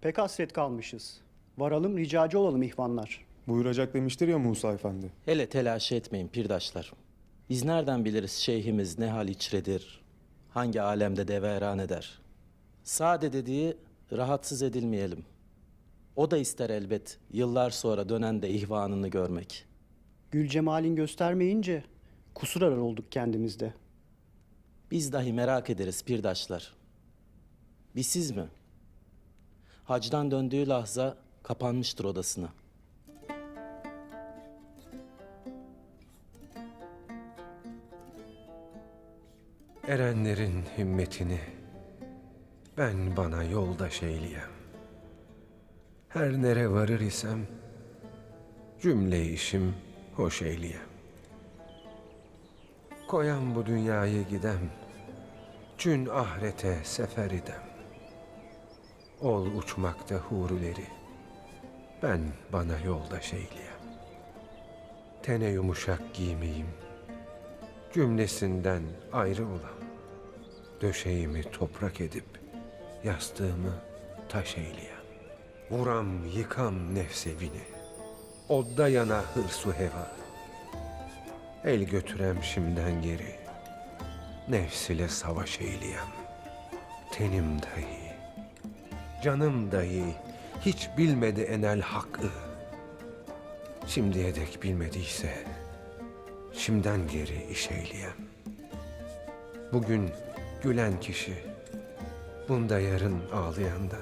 Pek hasret kalmışız. Varalım ricacı olalım ihvanlar. Buyuracak demiştir ya Musa Efendi. Hele telaş etmeyin pirdaşlar. Biz nereden biliriz şeyhimiz ne hal içredir, hangi alemde deveran eder. Sade dediği rahatsız edilmeyelim. O da ister elbet yıllar sonra dönen de ihvanını görmek. Gül cemalin göstermeyince kusur arar olduk kendimizde. Biz dahi merak ederiz pirdaşlar. Bir siz mi? Hacdan döndüğü lahza kapanmıştır odasına. Erenlerin himmetini ben bana yoldaş eyleyem. Her nere varır isem cümle işim hoş eyleyem. Koyam bu dünyayı gidem, cün ahirete sefer idem. Ol uçmakta hurileri, ben bana yoldaş eyleyem. Tene yumuşak giymeyim, cümlesinden ayrı olam. Döşeğimi toprak edip yastığımı taş eyleyem. Vuram yıkam nefsevini, odda yana hırsu heva. El götürem şimden geri, nefs ile savaş eyleyem. Tenim dahi, canım dahi hiç bilmedi enel hakkı. Şimdiye dek bilmediyse, Şimden geri iş eyleyem. Bugün gülen kişi, bunda yarın ağlayan da.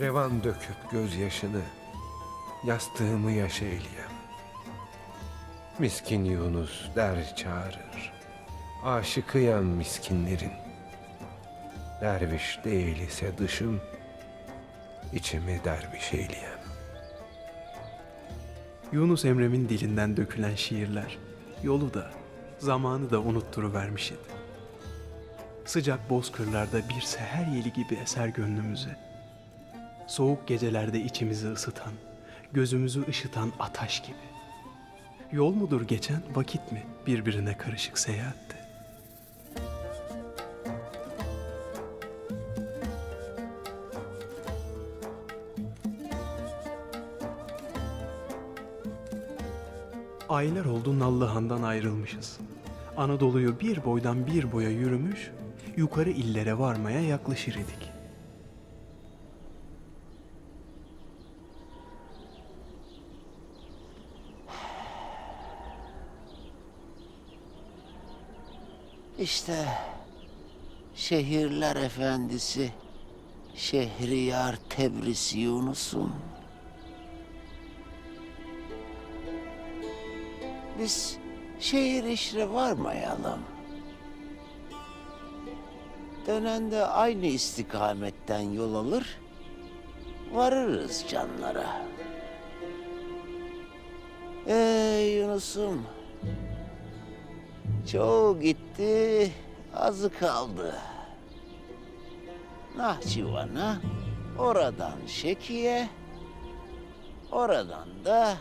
Revan döküp gözyaşını, yastığımı yaş eyleyem. Miskin Yunus der çağırır, aşıkıyam miskinlerin. Derviş değil ise dışım, içimi derviş eyleyem. Yunus Emre'min dilinden dökülen şiirler yolu da zamanı da unutturuvermiş idi. Sıcak bozkırlarda bir seher yeli gibi eser gönlümüze. Soğuk gecelerde içimizi ısıtan, gözümüzü ışıtan ataş gibi. Yol mudur geçen vakit mi birbirine karışık seyahatte? Aylar oldu Nallıhan'dan ayrılmışız. Anadolu'yu bir boydan bir boya yürümüş, yukarı illere varmaya yaklaşır idik. İşte şehirler efendisi Şehriyar Tebris Yunus'um. Biz şehir işre varmayalım. Dönen de aynı istikametten yol alır, varırız canlara. Ey Yunus'um, Çoğu gitti, azı kaldı. Nahçıvan'a, oradan Şeki'ye, oradan da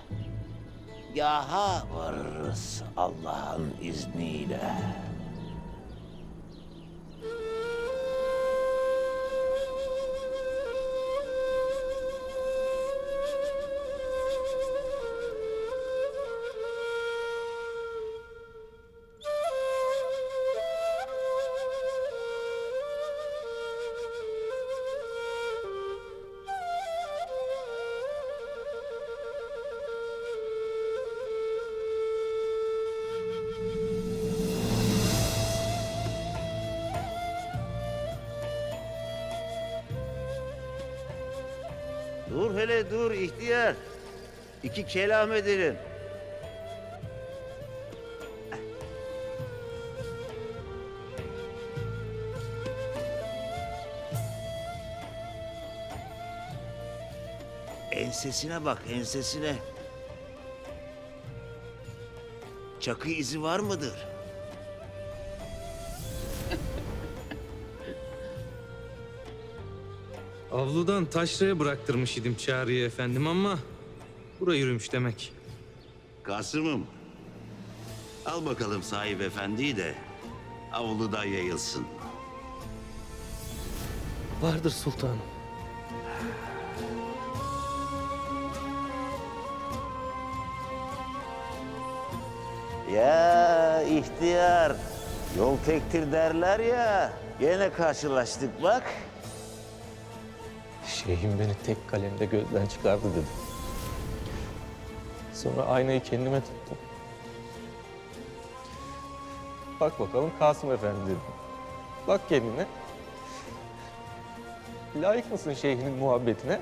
Gaha varırız Allah'ın izniyle. Dur hele dur ihtiyar. İki kelam edelim. Ensesine bak ensesine. Çakı izi var mıdır? Avludan taşraya bıraktırmış idim Çağrı'yı efendim ama... ...bura yürümüş demek. Kasım'ım, al bakalım sahip efendiyi de avluda yayılsın. Vardır sultanım. Ya ihtiyar, yol tektir derler ya. Yine karşılaştık bak. Şeyhim beni tek kalemde gözden çıkardı dedi. Sonra aynayı kendime tuttum. Bak bakalım Kasım Efendi dedim. Bak kendine. Layık mısın şeyhinin muhabbetine?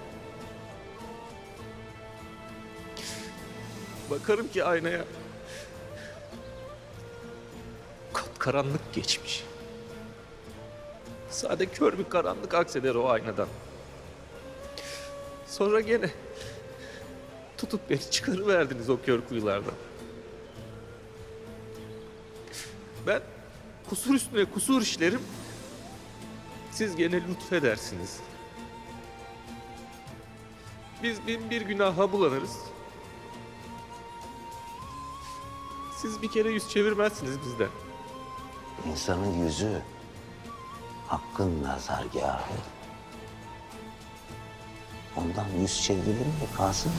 Bakarım ki aynaya. karanlık geçmiş. Sade kör bir karanlık akseder o aynadan. Sonra gene tutup beni çıkarıverdiniz o kör kuyulardan. Ben kusur üstüne kusur işlerim. Siz gene lütfedersiniz. Biz bin bir günaha bulanırız. Siz bir kere yüz çevirmezsiniz bizden. İnsanın yüzü hakkın nazargahı. Ondan yüz çevrilir mi Kasım?